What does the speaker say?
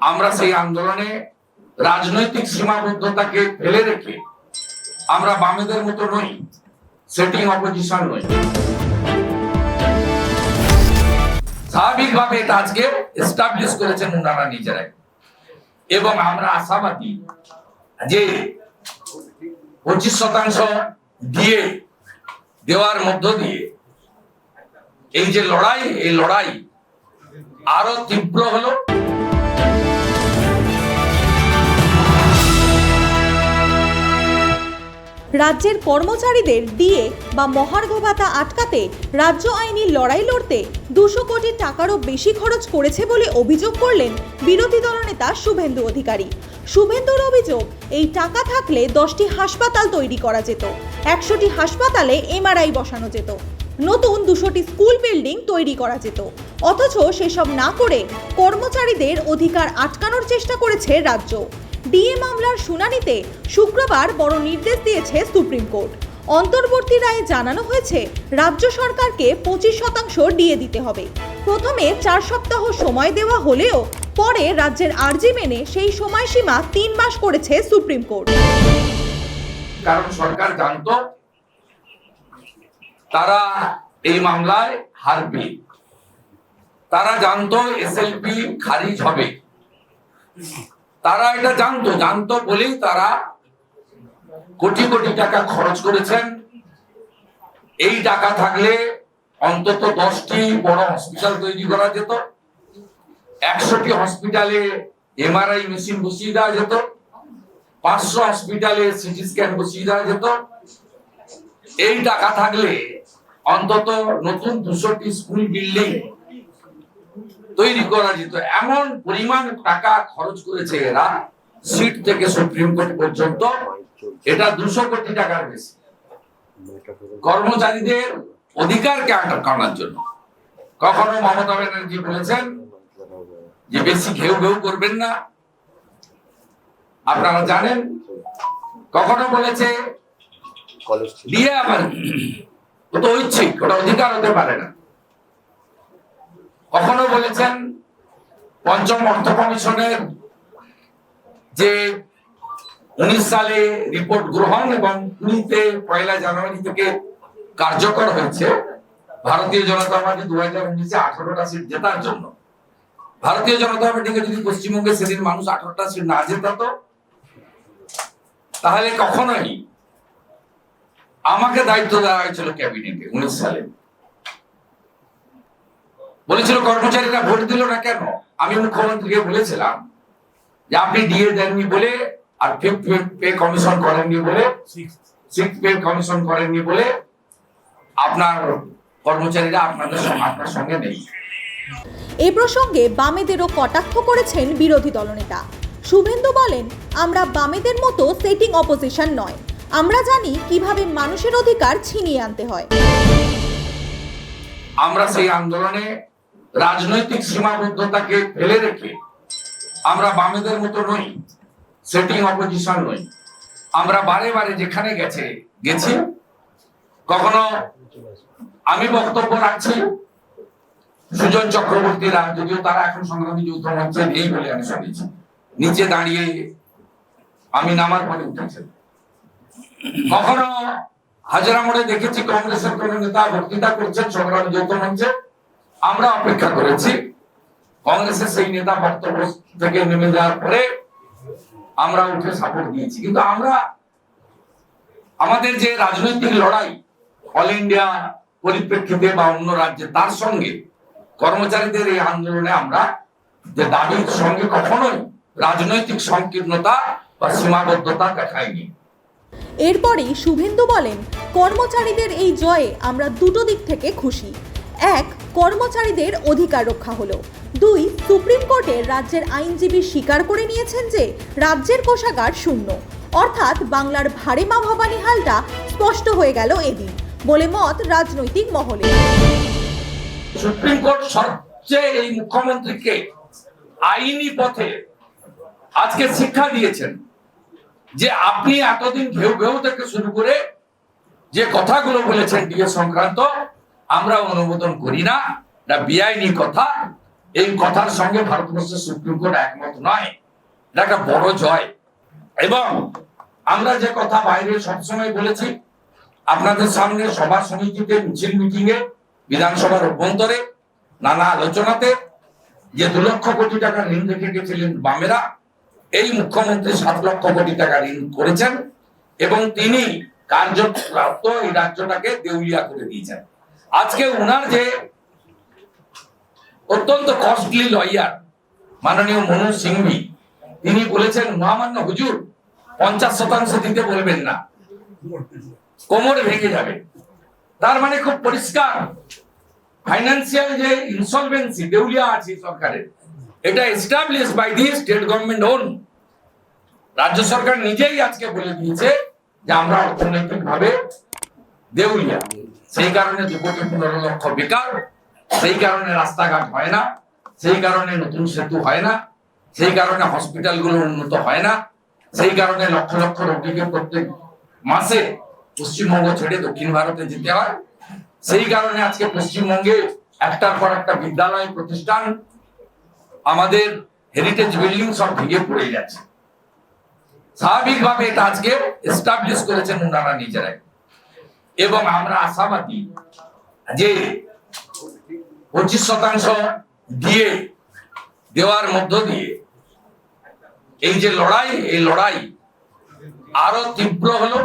আমরা সেই আন্দোলনে রাজনৈতিক সীমাবদ্ধতাকে ফেলে রেখে আমরা বামেদের মতো নই সেটিং অপোজিশন নই। স্বাভাবিকভাবে এটা আজকে এস্টাবলিশ করেছেন ওনারা নিজেরাই। এবং আমরা আশাবাদী যে পঁচিশ শতাংশ দিয়ে, দেওয়ার মধ্য দিয়ে এই যে লড়াই, এই লড়াই আরও তীব্র হলো। রাজ্যের কর্মচারীদের ডিএ বা মহার্ঘ ভাতা আটকাতে রাজ্য আইনি লড়াই লড়তে দুশো কোটি টাকারও বেশি খরচ করেছে বলে অভিযোগ করলেন বিরোধী দলনেতা শুভেন্দু অধিকারী। শুভেন্দুর অভিযোগ, এই টাকা থাকলে দশটি হাসপাতাল তৈরি করা যেত। একশোটি হাসপাতালে এমআরআই বসানো যেত। নতুন দুশোটি স্কুল বিল্ডিং তৈরি করা যেত। অথচ সেসব না করে কর্মচারীদের অধিকার আটকানোর চেষ্টা করেছে রাজ্য। ডিএ মামলার শুনানিতে শুক্রবার বড় নির্দেশ দিয়েছে সুপ্রিম কোর্ট। অন্তর্বর্তী রায়ে জানানো হয়েছে, রাজ্য সরকারকে পঁচিশ শতাংশ ডিএ দিতে হবে। প্রথমে চার সপ্তাহ সময় দেওয়া হলেও পরে রাজ্যের আর্জি মেনে সেই সময়সীমা তিন মাস করেছে সুপ্রিম কোর্ট। কারণ সরকার জানতো তারা এই মামলায় হারবে। তারা জানতো এসএলপি খারিজ হবে। তারা এটা জানতো জানতো বলেই তারা কোটি কোটি টাকা খরচ করেছেন। এই টাকা থাকলে অন্তত দশটি বড় হসপিটাল তৈরি করা যেত, একশোটি হসপিটালে এমআরআই মেশিন বসিয়ে দেওয়া যেত, পাঁচশো হসপিটালে সিটি স্ক্যান বসিয়ে দেওয়া যেত। এই টাকা থাকলে অন্তত নতুন দুশোটি স্কুল বিল্ডিং তৈরি করা যেত। এমন পরিমাণ টাকা খরচ করেছে এরা সিট থেকে সুপ্রিম কোর্ট পর্যন্ত। এটা দুশো কোটি টাকার বেশি। কর্মচারীদের অধিকারকে আটকানোর জন্য। কখনো মমতা ব্যানার্জি বলেছেন যে বেশি ঘেউ ঘেউ করবেন না। আপনারা জানেন? কখনো বলেছে দিয়ে আবার তো ঐচ্ছিক ওটা অধিকার হতে পারে না। কখনো বলেছেন পঞ্চম অর্থ কমিশনের যে উনিশ সালে রিপোর্ট গ্রহণ এবং কুড়িতে পয়লা জানুয়ারি থেকে কার্যকর হয়েছে, ভারতীয় জনতা পার্টি দু হাজার উনিশে আঠারোটা সিট জেতার জন্য। ভারতীয় জনতা পার্টিকে যদি পশ্চিমবঙ্গে সেদিন মানুষ আঠারোটা সিট না জেতাতো, তাহলে কখনোই আমাকে দায়িত্ব দেওয়া হয়েছিল ক্যাবিনেটে উনিশ সালে। বলেছিল কর্মচারীরা ভোট দিল না কেন? আমি মুখ্যমন্ত্রীকে বলেছিলাম যে আপনি ডিএ দেননি বলে আর ফিফথ পে কমিশন করেননি বলে সিক্স পে কমিশন করেননি বলে আপনার কর্মচারীরা আপনাদের আপনার সঙ্গে নেই। এ প্রসঙ্গে বামেদেরও কটাক্ষ করেছেন বিরোধী দলনেতা। শুভেন্দু বলেন আমরা বামেদের মতো সেটিং অপোজিশন নয়। আমরা জানি কীভাবে মানুষের অধিকার ছিনিয়ে আনতে হয়। আমরা সেই আন্দোলনে রাজনৈতিক সীমাবদ্ধতাকে ফেলে রেখে আমরা বামেদের মতো নই, সেটিং অপোজিশন নই। আমরা বারে বারে যেখানে গেছে, গেছি। কখনো আমি বক্তব্য রাখছি, সুজন চক্রবর্তীরা যদিও তারা এখন সংগ্রামী যৌথ মঞ্চে নেই বলে আমি শুনেছি। নিচে দাঁড়িয়ে আমি নামার পরে উঠেছেন কখনো হাজারা মোড়ে দেখেছি কংগ্রেসের কোন নেতা বক্তৃতা করছেন, সংগ্রামী যৌথ মঞ্চে আমরা অপেক্ষা করেছি। কংগ্রেসের সেই নেতা বক্তব্য থেকে নেমে যাওয়ার পরে আমরা উঠে সাপোর্ট দিয়েছি। কিন্তু আমরা আমাদের যে রাজনৈতিক লড়াই অল ইন্ডিয়া পরিপ্রেক্ষিতে বা অন্য রাজ্যে, তার সঙ্গে কর্মচারীদের এই আন্দোলনে আমরা যে দাবির সঙ্গে কখনোই রাজনৈতিক সংকীর্ণতা বা সীমাবদ্ধতা দেখায়নি এরপরেই শুভেন্দু বলেন, কর্মচারীদের এই জয়ে আমরা দুটো দিক থেকে খুশি। এক, কর্মচারীদের অধিকার রক্ষা হলো। দুই, সুপ্রিম কোর্টে রাজ্যের আইনজীবী স্বীকার করে নিয়েছেন যে রাজ্যের কোষাগার শূন্য। অর্থাৎ বাংলার ভারেমা ভবানী হালটা স্পষ্ট হয়ে গেল এদিন, বলে মত রাজনৈতিক মহলে। সুপ্রিম কোর্ট সবচেয়ে এই মুখ্যমন্ত্রীকে আইনি পথে আজকে শিক্ষা দিয়েছেন যে আপনি এতদিন ঘেউ ঘেউ থেকে শুরু করে যে কথাগুলো বলেছেন ডিএ সংক্রান্ত আমরা অনুমোদন করি না। এটা বেআইনি কথা। এই কথার সঙ্গে ভারতবর্ষের সুপ্রিম কোর্ট একমত নয়। এটা একটা বড় জয়। এবং আমরা যে কথা বাইরে সবসময় বলেছি, আপনাদের সামনে সভা সমিতিতে, মিছিল মিটিং এ বিধানসভার অভ্যন্তরে, নানা আলোচনাতে যে দু লক্ষ কোটি টাকা ঋণ রেখে গেছিলেন বামেরা, এই মুখ্যমন্ত্রী সাত লক্ষ কোটি টাকা ঋণ করেছেন এবং তিনি কার্যপ্রাপ্ত এই রাজ্যটাকে দেউলিয়া করে দিয়েছেন। আজকে উনার যে অত্যন্ত কস্টলি লয়ার মাননীয় মনোজ সিংভি, তিনি বলেছেন, মহামান্য হুজুর, পঞ্চাশ শতাংশ দিতে বলবেন না। কোমর ভেঙে যাবে। তার মানে খুব পরিষ্কার। ফাইন্যান্সিয়াল যে ইনসলভেন্সি দেউলিয়া আছে সরকারের, এটা establish by the state government own রাজ্য সরকার নিজেই আজকে বলে দিয়েছে যে আমরা অর্থনৈতিক ভাবে দেউলিয়া। সেই কারণে দু কোটি পনেরো লক্ষ বেকার, সেই কারণে রাস্তাঘাট হয় না, সেই কারণে নতুন সেতু হয় না, সেই কারণে হসপিটালগুলো উন্নত হয় না, সেই কারণে লক্ষ লক্ষ রোগীকে প্রত্যেক মাসে পশ্চিমবঙ্গ ছেড়ে দক্ষিণ ভারতে যেতে হয়। সেই কারণে আজকে পশ্চিমবঙ্গে একটার পর একটা বিদ্যালয় প্রতিষ্ঠান আমাদের হেরিটেজ বিল্ডিং সব ভেঙে পড়ে যাচ্ছে স্বাভাবিকভাবে এটা আজকে এস্টাবলিশ করেছেন ওনারা নিজেরাই। এবং আমরা আশাবাদী যে পঁচিশ শতাংশ দিয়ে দেওয়ার মধ্য দিয়ে এই যে লড়াই, এই লড়াই আরও তীব্র হলো।